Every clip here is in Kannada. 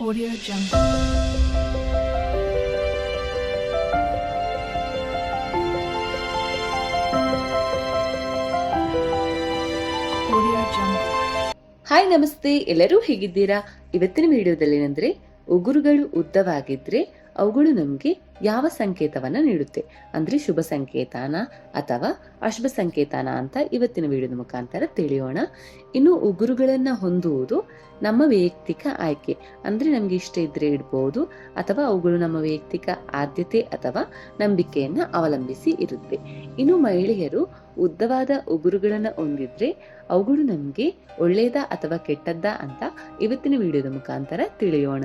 Audio Jungle. ಹಾಯ್ ನಮಸ್ತೆ. ಎಲ್ಲರೂ ಹೇಗಿದ್ದೀರಾ? ಇವತ್ತಿನ ವಿಡಿಯೋದಲ್ಲಿ ಏನಂದ್ರೆ ಉಗುರುಗಳು ಉದ್ದವಾಗಿದ್ರೆ ಅವುಗಳು ನಮಗೆ ಯಾವ ಸಂಕೇತವನ್ನ ನೀಡುತ್ತೆ? ಅಂದ್ರೆ ಶುಭ ಸಂಕೇತನ ಅಥವಾ ಅಶುಭ ಸಂಕೇತನ ಅಂತ ಇವತ್ತಿನ ವಿಡಿಯೋದ ಮುಖಾಂತರ ತಿಳಿಯೋಣ. ಇನ್ನು ಉಗುರುಗಳನ್ನು ಹೊಂದುವುದು ನಮ್ಮ ವೈಯಕ್ತಿಕ ಆಯ್ಕೆ. ಅಂದ್ರೆ ನಮಗೆ ಇಷ್ಟ ಇದ್ರೆ ಇಡ್ಬೋದು, ಅಥವಾ ಅವುಗಳು ನಮ್ಮ ವೈಯಕ್ತಿಕ ಆದ್ಯತೆ ಅಥವಾ ನಂಬಿಕೆಯನ್ನ ಅವಲಂಬಿಸಿ ಇರುತ್ತೆ. ಇನ್ನು ಮಹಿಳೆಯರು ಉದ್ದವಾದ ಉಗುರುಗಳನ್ನು ಹೊಂದಿದ್ರೆ ಅವುಗಳು ನಮಗೆ ಒಳ್ಳೆಯದ ಅಥವಾ ಕೆಟ್ಟದ್ದ ಅಂತ ಇವತ್ತಿನ ವಿಡಿಯೋದ ಮುಖಾಂತರ ತಿಳಿಯೋಣ.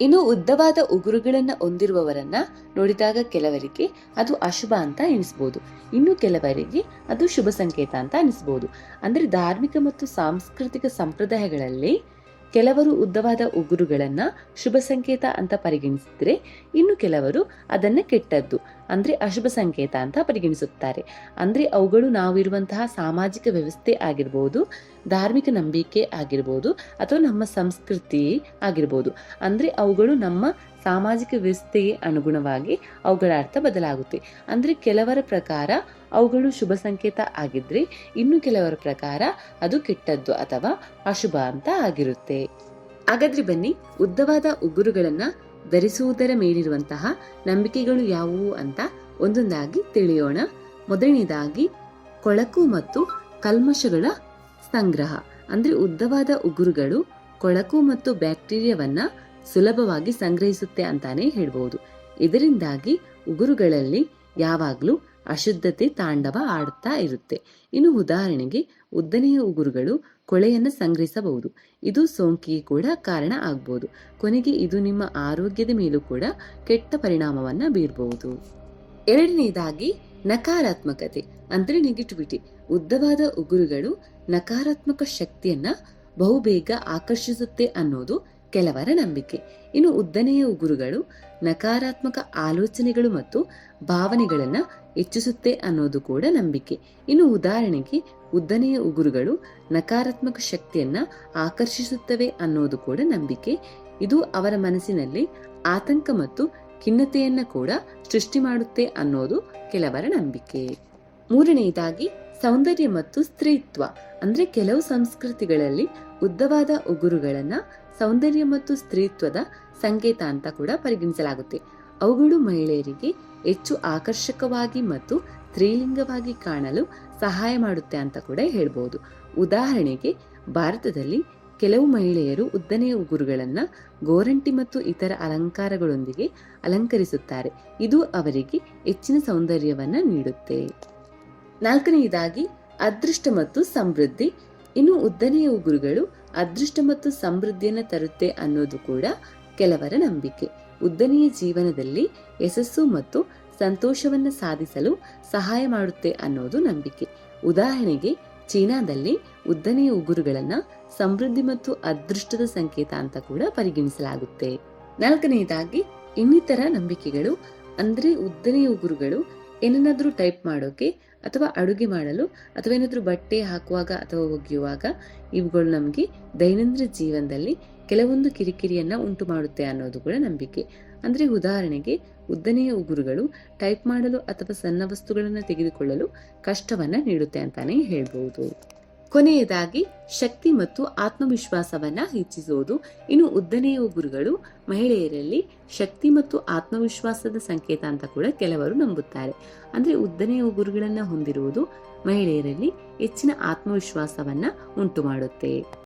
ಇನ್ನು ಉದ್ದವಾದ ಉಗುರುಗಳನ್ನು ಹೊಂದಿರುವವರನ್ನ ನೋಡಿದಾಗ ಕೆಲವರಿಗೆ ಅದು ಅಶುಭ ಅಂತ ಎನಿಸ್ಬೋದು ಇನ್ನು ಕೆಲವರಿಗೆ ಅದು ಶುಭ ಸಂಕೇತ ಅಂತ ಅನಿಸ್ಬೋದು ಅಂದರೆ ಧಾರ್ಮಿಕ ಮತ್ತು ಸಾಂಸ್ಕೃತಿಕ ಸಂಪ್ರದಾಯಗಳಲ್ಲಿ ಕೆಲವರು ಉದ್ದವಾದ ಉಗುರುಗಳನ್ನು ಶುಭ ಸಂಕೇತ ಅಂತ ಪರಿಗಣಿಸಿದರೆ ಇನ್ನು ಕೆಲವರು ಅದನ್ನ ಕೆಟ್ಟದ್ದು. ಅಂದ್ರೆ ಅಶುಭ ಸಂಕೇತ ಅಂತ ಪರಿಗಣಿಸುತ್ತಾರೆ. ಅಂದ್ರೆ ಅವುಗಳು ನಾವಿರುವಂತಹ ಸಾಮಾಜಿಕ ವ್ಯವಸ್ಥೆ ಆಗಿರ್ಬೋದು, ಧಾರ್ಮಿಕ ನಂಬಿಕೆ ಆಗಿರ್ಬೋದು, ಅಥವಾ ನಮ್ಮ ಸಂಸ್ಕೃತಿ ಆಗಿರ್ಬೋದು. ಅಂದ್ರೆ ಅವುಗಳು ನಮ್ಮ ಸಾಮಾಜಿಕ ವ್ಯವಸ್ಥೆಗೆ ಅನುಗುಣವಾಗಿ ಅವುಗಳ ಅರ್ಥ ಬದಲಾಗುತ್ತೆ. ಅಂದ್ರೆ ಕೆಲವರ ಪ್ರಕಾರ ಅವುಗಳು ಶುಭ ಸಂಕೇತ ಆಗಿದ್ರೆ, ಇನ್ನು ಕೆಲವರ ಪ್ರಕಾರ ಅದು ಕೆಟ್ಟದ್ದು ಅಥವಾ ಅಶುಭ ಅಂತ ಆಗಿರುತ್ತೆ. ಹಾಗಾದ್ರೆ ಬನ್ನಿ, ಉದ್ದವಾದ ಉಗುರುಗಳನ್ನ ಧರಿಸುವುದರ ಮೇಲಿರುವಂತಹ ನಂಬಿಕೆಗಳು ಯಾವುವು ಅಂತ ಒಂದೊಂದಾಗಿ ತಿಳಿಯೋಣ. ಮೊದಲನೇದಾಗಿ, ಕೊಳಕು ಮತ್ತು ಕಲ್ಮಶಗಳ ಸಂಗ್ರಹ. ಅಂದ್ರೆ ಉದ್ದವಾದ ಉಗುರುಗಳು ಕೊಳಕು ಮತ್ತು ಬ್ಯಾಕ್ಟೀರಿಯಾವನ್ನ ಸುಲಭವಾಗಿ ಸಂಗ್ರಹಿಸುತ್ತೆ ಅಂತಾನೆ ಹೇಳ್ಬೋದು. ಇದರಿಂದಾಗಿ ಉಗುರುಗಳಲ್ಲಿ ಯಾವಾಗಲೂ ಅಶುದ್ಧತೆ ತಾಂಡವ ಆಡುತ್ತಾ ಇರುತ್ತೆ. ಇನ್ನು ಉದಾಹರಣೆಗೆ, ಉದ್ದನೆಯ ಉಗುರುಗಳು ಕೊಳೆಯನ್ನು ಸಂಗ್ರಹಿಸಬಹುದು. ಇದು ಸೋಂಕಿಗೆ ಕೂಡ ಕಾರಣ ಆಗ್ಬೋದು. ಕೊನೆಗೆ ಇದು ನಿಮ್ಮ ಆರೋಗ್ಯದ ಮೇಲೂ ಕೂಡ ಕೆಟ್ಟ ಪರಿಣಾಮವನ್ನ ಬೀರಬಹುದು ಎರಡನೇದಾಗಿ, ನಕಾರಾತ್ಮಕತೆ ಅಂದ್ರೆ ನೆಗೆಟಿವಿಟಿ. ಉದ್ದವಾದ ಉಗುರುಗಳು ನಕಾರಾತ್ಮಕ ಶಕ್ತಿಯನ್ನ ಬಹುಬೇಗ ಆಕರ್ಷಿಸುತ್ತೆ ಅನ್ನೋದು ಕೆಲವರ ನಂಬಿಕೆ. ಇನ್ನು ಉದ್ದನೆಯ ಉಗುರುಗಳು ನಕಾರಾತ್ಮಕ ಆಲೋಚನೆಗಳು ಮತ್ತು ಭಾವನೆಗಳನ್ನ ಹೆಚ್ಚಿಸುತ್ತೆ ಅನ್ನೋದು ಕೂಡ ನಂಬಿಕೆ. ಇನ್ನು ಉದಾಹರಣೆಗೆ ಉದ್ದನೆಯ ಉಗುರುಗಳು ನಕಾರಾತ್ಮಕ ಶಕ್ತಿಯನ್ನ ಆಕರ್ಷಿಸುತ್ತವೆ ಅನ್ನೋದು ಕೂಡ ನಂಬಿಕೆ. ಇದು ಅವರ ಮನಸ್ಸಿನಲ್ಲಿ ಆತಂಕ ಮತ್ತು ಖಿನ್ನತೆಯನ್ನ ಕೂಡ ಸೃಷ್ಟಿ ಮಾಡುತ್ತೆ ಅನ್ನೋದು ಕೆಲವರ ನಂಬಿಕೆ. ಮೂರನೆಯದಾಗಿ ಸೌಂದರ್ಯ ಮತ್ತು ಸ್ತ್ರೀತ್ವ. ಅಂದ್ರೆ ಕೆಲವು ಸಂಸ್ಕೃತಿಗಳಲ್ಲಿ ಉದ್ದವಾದ ಉಗುರುಗಳನ್ನ ಸೌಂದರ್ಯ ಮತ್ತು ಸ್ತ್ರೀತ್ವದ ಸಂಕೇತ ಅಂತ ಕೂಡ ಪರಿಗಣಿಸಲಾಗುತ್ತೆ. ಅವುಗಳು ಮಹಿಳೆಯರಿಗೆ ಹೆಚ್ಚು ಆಕರ್ಷಕವಾಗಿ ಮತ್ತು ಸ್ತ್ರೀಲಿಂಗವಾಗಿ ಕಾಣಲು ಸಹಾಯ ಮಾಡುತ್ತೆ ಅಂತ ಕೂಡ ಹೇಳ್ಬೋದು. ಉದಾಹರಣೆಗೆ, ಭಾರತದಲ್ಲಿ ಕೆಲವು ಮಹಿಳೆಯರು ಉದ್ದನೆಯ ಉಗುರುಗಳನ್ನು ಗೋರಂಟಿ ಮತ್ತು ಇತರ ಅಲಂಕಾರಗಳೊಂದಿಗೆ ಅಲಂಕರಿಸುತ್ತಾರೆ. ಇದು ಅವರಿಗೆ ಹೆಚ್ಚಿನ ಸೌಂದರ್ಯವನ್ನು ನೀಡುತ್ತೆ. ನಾಲ್ಕನೆಯದಾಗಿ, ಅದೃಷ್ಟ ಮತ್ತು ಸಮೃದ್ಧಿ. ಇನ್ನು ಉದ್ದನೆಯ ಉಗುರುಗಳು ಅದೃಷ್ಟ ಮತ್ತು ಸಮೃದ್ಧಿಯನ್ನು ತರುತ್ತೆ ಅನ್ನೋದು ಕೂಡ ಕೆಲವರ ನಂಬಿಕೆ. ಉದ್ದನೆಯ ಜೀವನದಲ್ಲಿ ಯಶಸ್ಸು ಮತ್ತು ಸಂತೋಷವನ್ನು ಸಾಧಿಸಲು ಸಹಾಯ ಮಾಡುತ್ತೆ ಅನ್ನೋದು ನಂಬಿಕೆ. ಉದಾಹರಣೆಗೆ, ಚೀನಾದಲ್ಲಿ ಉದ್ದನೆಯ ಉಗುರುಗಳನ್ನ ಸಮೃದ್ಧಿ ಮತ್ತು ಅದೃಷ್ಟದ ಸಂಕೇತ ಅಂತ ಕೂಡ ಪರಿಗಣಿಸಲಾಗುತ್ತೆ. ನಾಲ್ಕನೆಯದಾಗಿ ಇನ್ನಿತರ ನಂಬಿಕೆಗಳು ಅಂದ್ರೆ ಉದ್ದನೆಯ ಉಗುರುಗಳು ಏನನ್ನಾದ್ರೂ ಟೈಪ್ ಮಾಡೋಕೆ ಅಥವಾ ಅಡುಗೆ ಮಾಡಲು ಅಥವಾ ಏನಾದರೂ ಬಟ್ಟೆ ಹಾಕುವಾಗ ಅಥವಾ ಒಗೆಯುವಾಗ ಇವುಗಳು ನಮಗೆ ದೈನಂದಿನ ಜೀವನದಲ್ಲಿ ಕೆಲವೊಂದು ಕಿರಿಕಿರಿಯನ್ನು ಉಂಟು ಮಾಡುತ್ತೆ ಅನ್ನೋದು ಕೂಡ ನಂಬಿಕೆ. ಅಂದ್ರೆ ಉದಾಹರಣೆಗೆ ಉದ್ದನೆಯ ಉಗುರುಗಳು ಟೈಪ್ ಮಾಡಲು ಅಥವಾ ಸಣ್ಣ ವಸ್ತುಗಳನ್ನು ತೆಗೆದುಕೊಳ್ಳಲು ಕಷ್ಟವನ್ನ ನೀಡುತ್ತೆ ಅಂತಾನೆ ಹೇಳ್ಬಹುದು ಕೊನೆಯದಾಗಿ ಶಕ್ತಿ ಮತ್ತು ಆತ್ಮವಿಶ್ವಾಸವನ್ನ ಹೆಚ್ಚಿಸುವುದು. ಇನ್ನು ಉದ್ದನೆಯ ಉಗುರುಗಳು ಮಹಿಳೆಯರಲ್ಲಿ ಶಕ್ತಿ ಮತ್ತು ಆತ್ಮವಿಶ್ವಾಸದ ಸಂಕೇತ ಅಂತ ಕೂಡ ಕೆಲವರು ನಂಬುತ್ತಾರೆ. ಅಂದ್ರೆ ಉದ್ದನೆಯ ಗುರುಗಳನ್ನ ಹೊಂದಿರುವುದು ಮಹಿಳೆಯರಲ್ಲಿ ಹೆಚ್ಚಿನ ಆತ್ಮವಿಶ್ವಾಸವನ್ನ ಉಂಟು ಮಾಡುತ್ತೆ